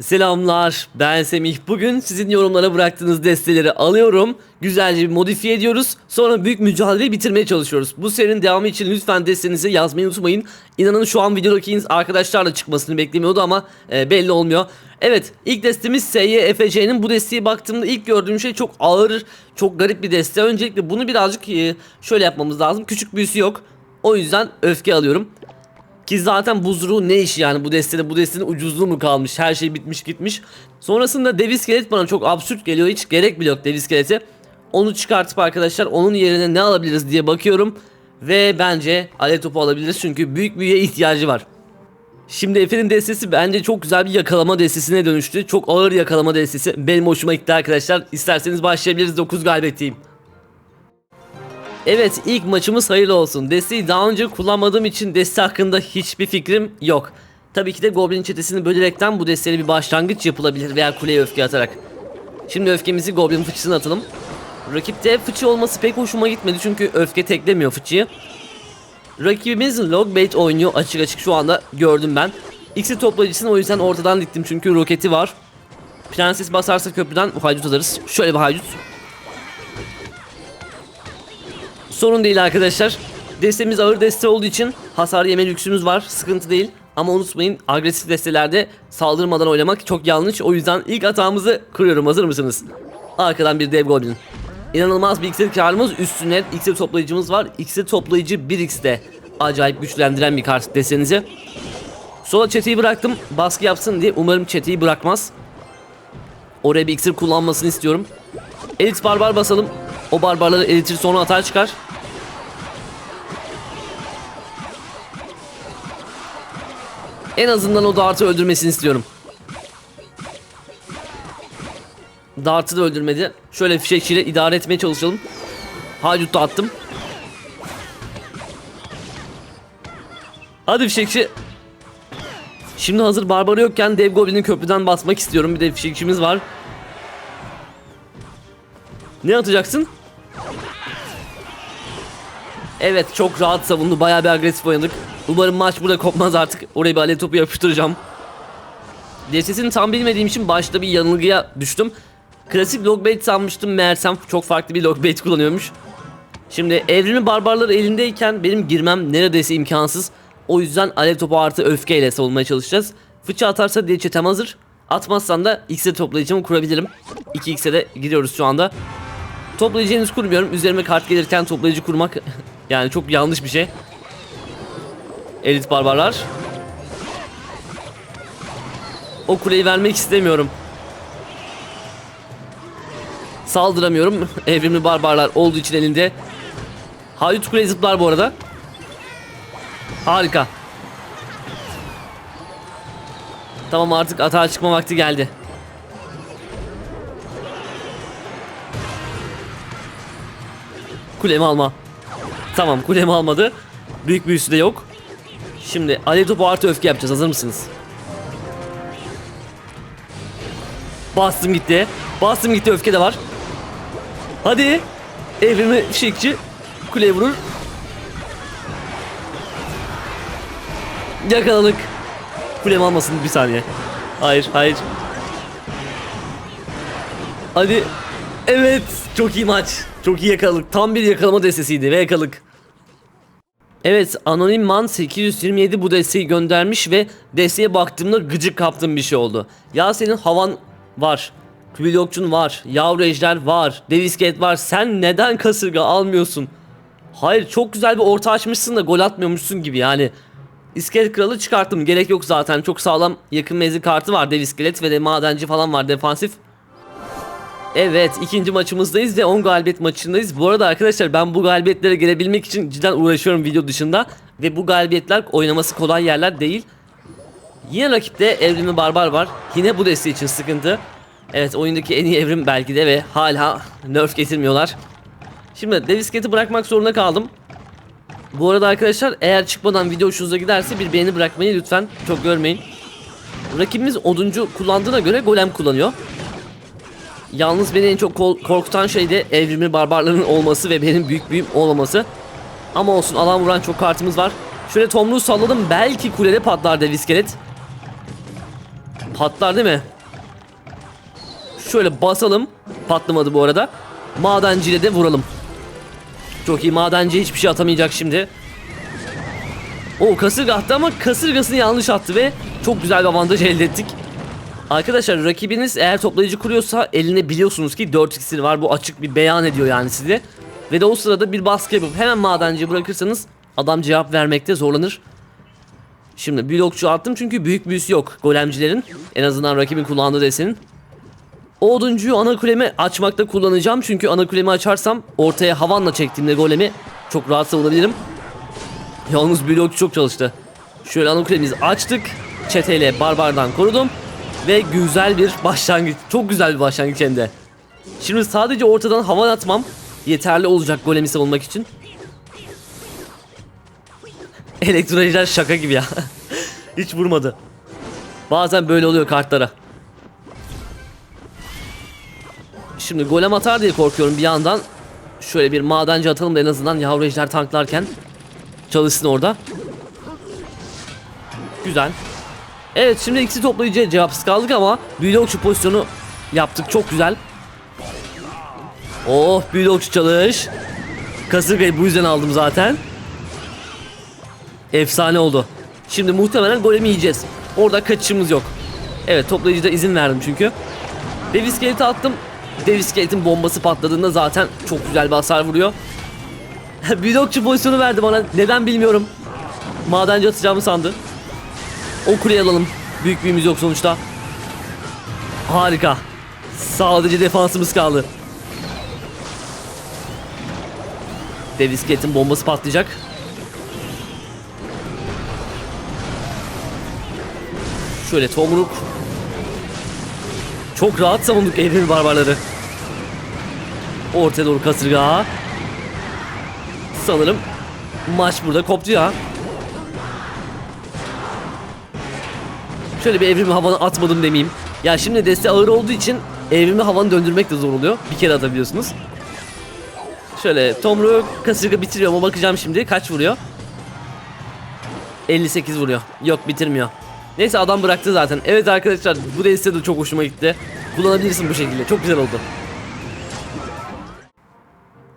Selamlar ben Semih. Bugün sizin yorumlara bıraktığınız desteleri alıyorum. Güzelce modifiye ediyoruz. Sonra büyük mücadeleyi bitirmeye çalışıyoruz. Bu serinin devamı için lütfen destenizi yazmayı unutmayın. İnanın şu an videodaki arkadaşlarla çıkmasını beklemiyordu ama e, belli olmuyor. Evet ilk destemiz SYFC'nin bu desteğe baktığımda ilk gördüğüm şey çok ağır, çok garip bir deste. Öncelikle bunu birazcık e, şöyle yapmamız lazım. Küçük büyüsü yok. O yüzden öfke alıyorum. Ki zaten buzruğu ne iş yani bu destede bu destenin ucuzluğu mu kalmış her şey bitmiş gitmiş. Sonrasında dev iskelet bana çok absürt geliyor hiç gerek bile yok dev iskelete. Onu çıkartıp arkadaşlar onun yerine ne alabiliriz diye bakıyorum. Ve bence alev topu alabiliriz çünkü büyük büyüye ihtiyacı var. Şimdi Efe'nin destesi bence çok güzel bir yakalama destesine dönüştü. Çok ağır yakalama destesi. Benim hoşuma gitti arkadaşlar. İsterseniz başlayabiliriz 9 galibiyetteyim. Evet ilk maçımız hayırlı olsun. Desteği daha önce kullanmadığım için deste hakkında hiçbir fikrim yok. Tabii ki de Goblin çetesini bölerekten bu desteye bir başlangıç yapılabilir veya kuleye öfke atarak. Şimdi öfkemizi Goblin fıçısına atalım. Rakipte fıçı olması pek hoşuma gitmedi çünkü öfke teklemiyor fıçıyı. Rakibimiz Logbait oynuyor açık açık şu anda gördüm ben. X'i toplayıcısını o yüzden ortadan diktim çünkü roketi var. Prenses basarsa köprüden haydut alırız. Şöyle bir haydut. Sorun değil arkadaşlar. Destemiz ağır deste olduğu için hasar yeme lüksümüz var. Sıkıntı değil. Ama unutmayın agresif destelerde saldırmadan oynamak çok yanlış. O yüzden ilk atağımızı kuruyorum. Hazır mısınız? Arkadan bir dev goblin. İnanılmaz bir iksir karımız üstüne iksir toplayıcımız var. İksir toplayıcı 1x'te acayip güçlendiren bir kart desenize. Sola çeteyi bıraktım. Baskı yapsın diye. Umarım çeteyi bırakmaz. Oraya bir iksir kullanmasını istiyorum. Elit barbar basalım. O barbarları eritir sonra atar çıkar. En azından o Dart'ı öldürmesini istiyorum. Dart'ı da öldürmedi. Şöyle fişekçiyle idare etmeye çalışalım. Haydut da attım. Hadi fişekçi. Şimdi hazır barbarı yokken dev goblin'i köprüden basmak istiyorum. Bir de fişekçimiz var. Ne atacaksın? Evet çok rahat savundu. Bayağı bir agresif oynadık. Umarım maç burada kopmaz artık. Oraya bir alev topu yapıştıracağım. DSS'ini tam bilmediğim için başta bir yanılgıya düştüm. Klasik logbait sanmıştım meğersem çok farklı bir logbait kullanıyormuş. Şimdi evrimi barbarları elindeyken benim girmem neredeyse imkansız. O yüzden alev topu artı öfkeyle savunmaya çalışacağız. Fıçı atarsa diye çetem hazır. Atmazsan da X'e toplayıcımı kurabilirim. 2X'e de gidiyoruz şu anda. Toplayıcı henüz kurmuyorum. Üzerime kart gelirken toplayıcı kurmak yani çok yanlış bir şey. Elit barbarlar. O kuleyi vermek istemiyorum. Saldıramıyorum. Evrimli barbarlar olduğu için elinde. Haydut kule zıplar bu arada. Harika. Tamam artık atağa çıkma vakti geldi. Kulemi alma. Tamam kulemi almadı. Büyük büyüsü de yok. Şimdi alev topu artı öfke yapacağız. Hazır mısınız? Bastım gitti. Bastım gitti öfke de var. Hadi. Evrimi fişekçi. Kuleye vurur. Yakaladık. Kulemi almasın bir saniye. Hayır hayır. Hadi. Evet. Çok iyi maç. Çok iyi yakaladık. Tam bir yakalama destesiydi ve yakaladık. Evet Anonim Man 827 bu desteği göndermiş ve desteğe baktığımda gıcık kaptığım bir şey oldu. Ya senin havan var. Blokçun var. Yavru ejder var. Dev iskelet var. Sen neden kasırga almıyorsun? Hayır çok güzel bir orta açmışsın da gol atmıyormuşsun gibi yani. İskelet kralı çıkarttım. Gerek yok zaten. Çok sağlam yakın menzil kartı var. Dev iskelet ve de madenci falan var defansif. Evet ikinci maçımızdayız ve 10 galibiyet maçındayız. Bu arada arkadaşlar ben bu galibiyetlere gelebilmek için cidden uğraşıyorum video dışında. Ve bu galibiyetler oynaması kolay yerler değil. Yine rakipte Evrimli Barbar var. Yine bu desteği için sıkıntı. Evet oyundaki en iyi evrim belki de ve hala nerf getirmiyorlar. Şimdi Devisket'i bırakmak zorunda kaldım. Bu arada arkadaşlar eğer çıkmadan video hoşunuza giderse bir beğeni bırakmayı lütfen çok görmeyin. Rakibimiz oduncu kullandığına göre golem kullanıyor. Yalnız beni en çok korkutan şey de evrimli barbarların olması ve benim büyük büyüm olmaması. Ama olsun alan vuran çok kartımız var. Şöyle tomruğu salladım belki kulede patlar dev iskelet. Patlar değil mi? Şöyle basalım. Patlamadı bu arada. Madenciyle de vuralım. Çok iyi. Madenci hiçbir şey atamayacak şimdi. O kasırga attı ama kasırgasını yanlış attı ve çok güzel bir avantaj elde ettik. Arkadaşlar rakibiniz eğer toplayıcı kuruyorsa eline biliyorsunuz ki 4 iksir var. Bu açık bir beyan ediyor yani size. Ve de o sırada bir baskı yapıp hemen madenciyi bırakırsanız adam cevap vermekte zorlanır. Şimdi blokçu attım çünkü büyük büyüsü yok golemcilerin. En azından rakibin kullandığı desenin. O oduncuyu ana kulemi açmakta kullanacağım. Çünkü ana kulemi açarsam ortaya havanla çektiğimde golemi çok rahat savunabilirim. Yalnız blokçu çok çalıştı. Şöyle ana kulemizi açtık. Çeteyle barbardan korudum. Ve güzel bir başlangıç. Çok güzel bir başlangıç hem de. Şimdi sadece ortadan hava atmam yeterli olacak golemi savunmak için. Elektrolojiler şaka gibi ya. Hiç vurmadı. Bazen böyle oluyor kartlara. Şimdi golem atar diye korkuyorum bir yandan. Şöyle bir madenci atalım da en azından yavru ejder tanklarken çalışsın orada. Güzel. Evet şimdi ikisi toplayıcı cevapsız kaldık ama büyülokçu pozisyonu yaptık çok güzel. Oh büyülokçu çalış. Kasırgayı bu yüzden aldım zaten. Efsane oldu. Şimdi muhtemelen golemi yiyeceğiz. Orada kaçışımız yok. Evet toplayıcıda izin verdim çünkü. Dev iskeleti attım. Dev iskeletin bombası patladığında zaten çok güzel bir hasar vuruyor. Blokçu pozisyonu verdi bana. Neden bilmiyorum. Madenci atacağımı sandı. O kuleyi alalım. Büyük büyümüz yok sonuçta. Harika. Sadece defansımız kaldı. Dev iskeletin bombası patlayacak. Şöyle tomruk. Çok rahat savunduk evrim barbarları. Ortaya doğru kasırga. Sanırım maç burada koptu ya. Şöyle bir evrimi havanı atmadım demeyeyim. Ya şimdi deste ağır olduğu için evrimi havanı döndürmek de zor oluyor. Bir kere atabiliyorsunuz. Şöyle tomruğu kasırga bitiriyor ama bakacağım şimdi kaç vuruyor. 58 vuruyor. Yok bitirmiyor. Neyse adam bıraktı zaten. Evet arkadaşlar bu deste de çok hoşuma gitti. Kullanabilirsin bu şekilde. Çok güzel oldu.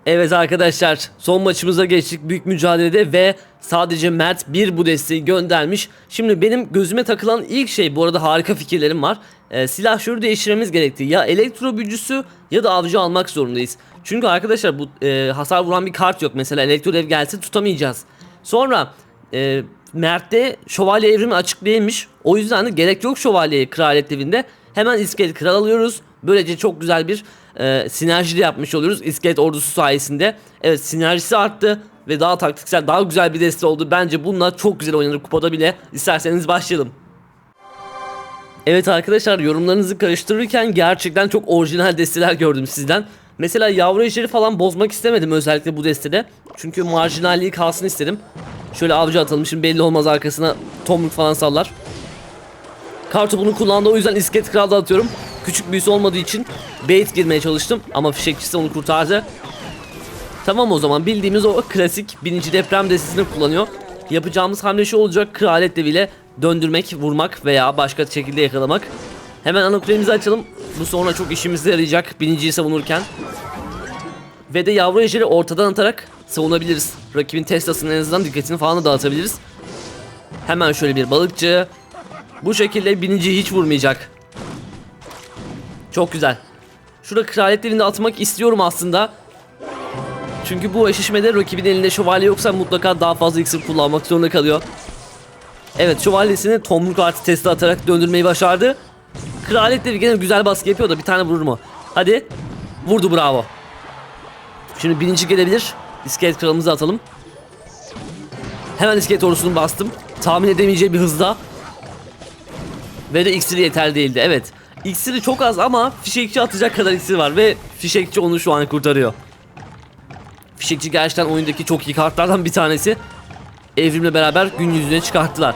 Evet arkadaşlar son maçımıza geçtik büyük mücadelede ve sadece Mert bir bu desteği göndermiş. Şimdi benim gözüme takılan ilk şey bu arada harika fikirlerim var. Ee, silah şunu değiştirmemiz gerekti. Ya elektro büyücüsü ya da avcı almak zorundayız. Çünkü arkadaşlar bu e, hasar vuran bir kart yok. Mesela elektro dev gelse tutamayacağız. Sonra e, Mert'te şövalye evrimi açık değilmiş. O yüzden de gerek yok şövalyeyi kraliyet devinde. Hemen iskelet kral alıyoruz. Böylece çok güzel bir e, sinerji yapmış oluyoruz iskelet ordusu sayesinde. Evet sinerjisi arttı ve daha taktiksel daha güzel bir deste oldu. Bence bununla çok güzel oynanır kupada bile. İsterseniz başlayalım. Evet arkadaşlar yorumlarınızı karıştırırken gerçekten çok orijinal desteler gördüm sizden. Mesela yavru ejderi falan bozmak istemedim özellikle bu destede. Çünkü marjinalliği kalsın istedim. Şöyle avcı atalım şimdi belli olmaz arkasına tomruk falan sallar. Kartopunu kullandı o yüzden iskelet kralda atıyorum. Küçük büyüsü olmadığı için bait girmeye çalıştım ama fişekçisi onu kurtardı. Tamam o zaman bildiğimiz o klasik birinci deprem destesini kullanıyor. Yapacağımız hamle şu olacak kraliyet deviyle döndürmek, vurmak veya başka şekilde yakalamak. Hemen ana kulemizi açalım. Bu sonra çok işimize yarayacak birinciyi savunurken. Ve de yavru ejderi ortadan atarak savunabiliriz. Rakibin Tesla'sının en azından dikkatini falan da dağıtabiliriz. Hemen şöyle bir balıkçı. Bu şekilde birinciyi hiç vurmayacak. Çok güzel. Şurada kraliyet devinde atmak istiyorum aslında. Çünkü bu eşleşmede rakibin elinde şövalye yoksa mutlaka daha fazla iksir kullanmak zorunda kalıyor. Evet şövalyesini tomruk artı testi atarak döndürmeyi başardı. Kraliyet devi gene güzel baskı yapıyor da bir tane vurur mu? Hadi. Vurdu bravo. Şimdi birinci gelebilir. İskelet kralımızı atalım. Hemen iskelet ordusunu bastım. Tahmin edemeyeceği bir hızda. Ve de iksiri yeterli değildi. Evet. İksiri çok az ama fişekçi atacak kadar iksir var ve fişekçi onu şu an kurtarıyor. Fişekçi gerçekten oyundaki çok iyi kartlardan bir tanesi. Evrimle beraber gün yüzüne çıkarttılar.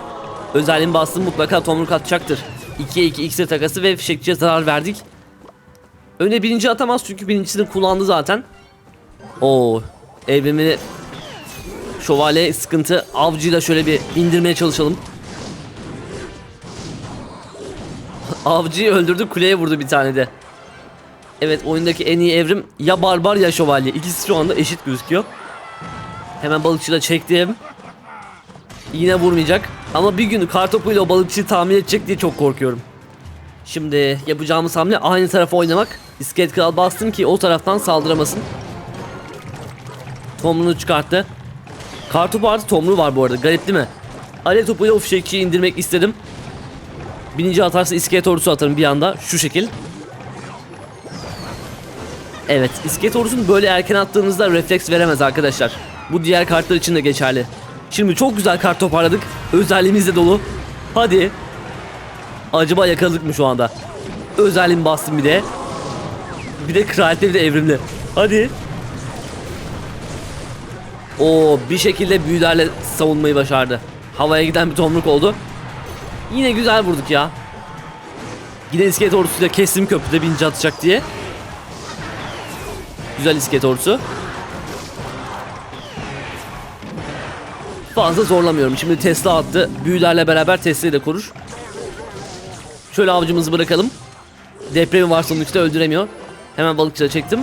Özelliğin bastım mutlaka tomruk atacaktır. 2'ye 2 iksir takası ve fişekçiye zarar verdik. Öne birinci atamaz çünkü birincisini kullandı zaten. Oo, evrimi şövalye sıkıntı. Avcıyla şöyle bir indirmeye çalışalım. Avcıyı öldürdü kuleye vurdu bir tane de. Evet oyundaki en iyi evrim ya barbar ya şövalye. İkisi şu anda eşit gözüküyor. Hemen balıkçıyla çektim. Yine vurmayacak. Ama bir gün kartopuyla o balıkçıyı tahmin edecek diye çok korkuyorum. Şimdi yapacağımız hamle aynı tarafa oynamak. İskelet kral bastım ki o taraftan saldıramasın. Tomruğunu çıkarttı. Kartopu artı tomruğu var bu arada. Garip değil mi? Alev topuyla o fişekçiyi indirmek istedim. Bininci atarsa iskelet ordusu atarım bir anda. Şu şekil. Evet, iskelet ordusunu böyle erken attığınızda refleks veremez arkadaşlar. Bu diğer kartlar için de geçerli. Şimdi çok güzel kart toparladık. Özelliğimiz de dolu. Hadi. Acaba yakaladık mı şu anda? Özelliğimi bastım bir de. Bir de kraliyetli bir de evrimli. Hadi. O bir şekilde büyülerle savunmayı başardı. Havaya giden bir tomruk oldu. Yine güzel vurduk ya. Yine iskelet ordusuyla kestim köprüde bininci atacak diye. Güzel iskelet ordusu. Fazla zorlamıyorum. Şimdi Tesla attı. Büyülerle beraber Tesla'yı da korur. Şöyle avcımızı bırakalım. Depremi var sonuçta öldüremiyor. Hemen balıkçıda çektim.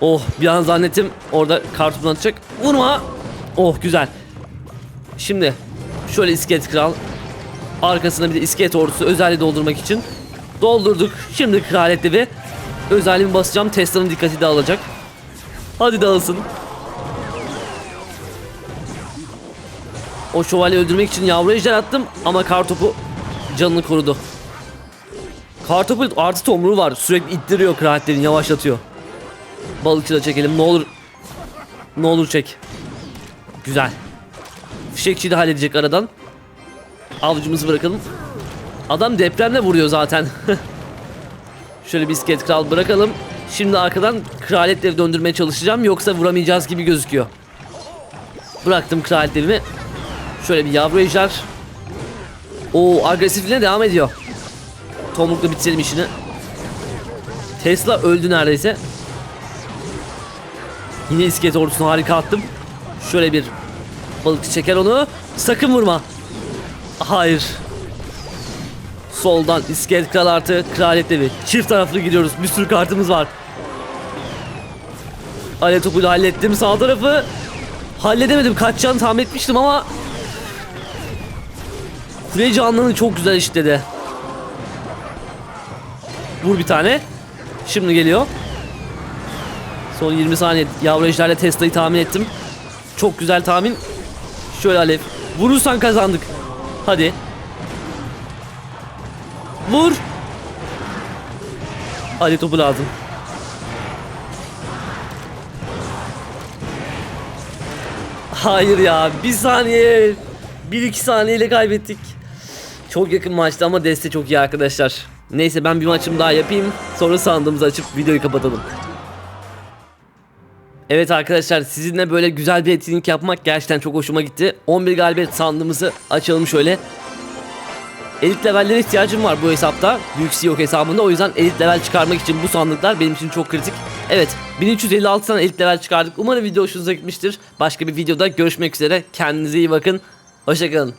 Oh bir an zannettim orada kartopunu atacak. Vurma. Oh güzel. Şimdi şöyle iskelet kral. Arkasına bir de iskelet ordusu özelliği doldurmak için. Doldurduk. Şimdi kraliyetli ve özelliğimi basacağım. Tesla'nın dikkati dağılacak. Hadi dağılsın. O şövalye öldürmek için yavru ejder attım ama kartopu canını korudu. Kartopu artı tomruğu var. Sürekli ittiriyor kraliyetlerini yavaşlatıyor. Balıkçı da çekelim ne olur. Ne olur çek. Güzel. Fişekçiyi de halledecek aradan. Avcımızı bırakalım. Adam depremle vuruyor zaten. Şöyle bir iskelet kral bırakalım. Şimdi arkadan kraliyetleri döndürmeye çalışacağım yoksa vuramayacağız gibi gözüküyor. Bıraktım kraliyetlerimi. Şöyle bir yavru ejder. O agresifliğine devam ediyor. Tomrukla bitirelim işini. Tesla öldü neredeyse. Yine iskelet ordusunu harika attım. Şöyle bir balıkçı çeker onu. Sakın vurma. Hayır. Soldan iskelet kral artı kraliyet devi. Çift taraflı gidiyoruz. Bir sürü kartımız var. Alev topuyla hallettim sağ tarafı. Halledemedim. Kaçacağını tahmin etmiştim ama Kule canlını çok güzel işledi. Vur bir tane. Şimdi geliyor. Son 20 saniye yavru ejderle Tesla'yı tahmin ettim. Çok güzel tahmin. Şöyle Alev. Vurursan kazandık. Hadi. Vur. Hadi topu lazım. Hayır ya. Bir saniye. Bir iki saniyeyle kaybettik. Çok yakın maçtı ama deste çok iyi arkadaşlar. Neyse ben bir maçım daha yapayım. Sonra sandığımızı açıp videoyu kapatalım. Evet arkadaşlar sizinle böyle güzel bir etkinlik yapmak gerçekten çok hoşuma gitti. 11 galibiyet sandığımızı açalım şöyle. Elit levellere ihtiyacım var bu hesapta. Büyük CEO hesabında o yüzden elit level çıkarmak için bu sandıklar benim için çok kritik. Evet 1356 tane elit level çıkardık. Umarım video hoşunuza gitmiştir. Başka bir videoda görüşmek üzere. Kendinize iyi bakın. Hoşçakalın.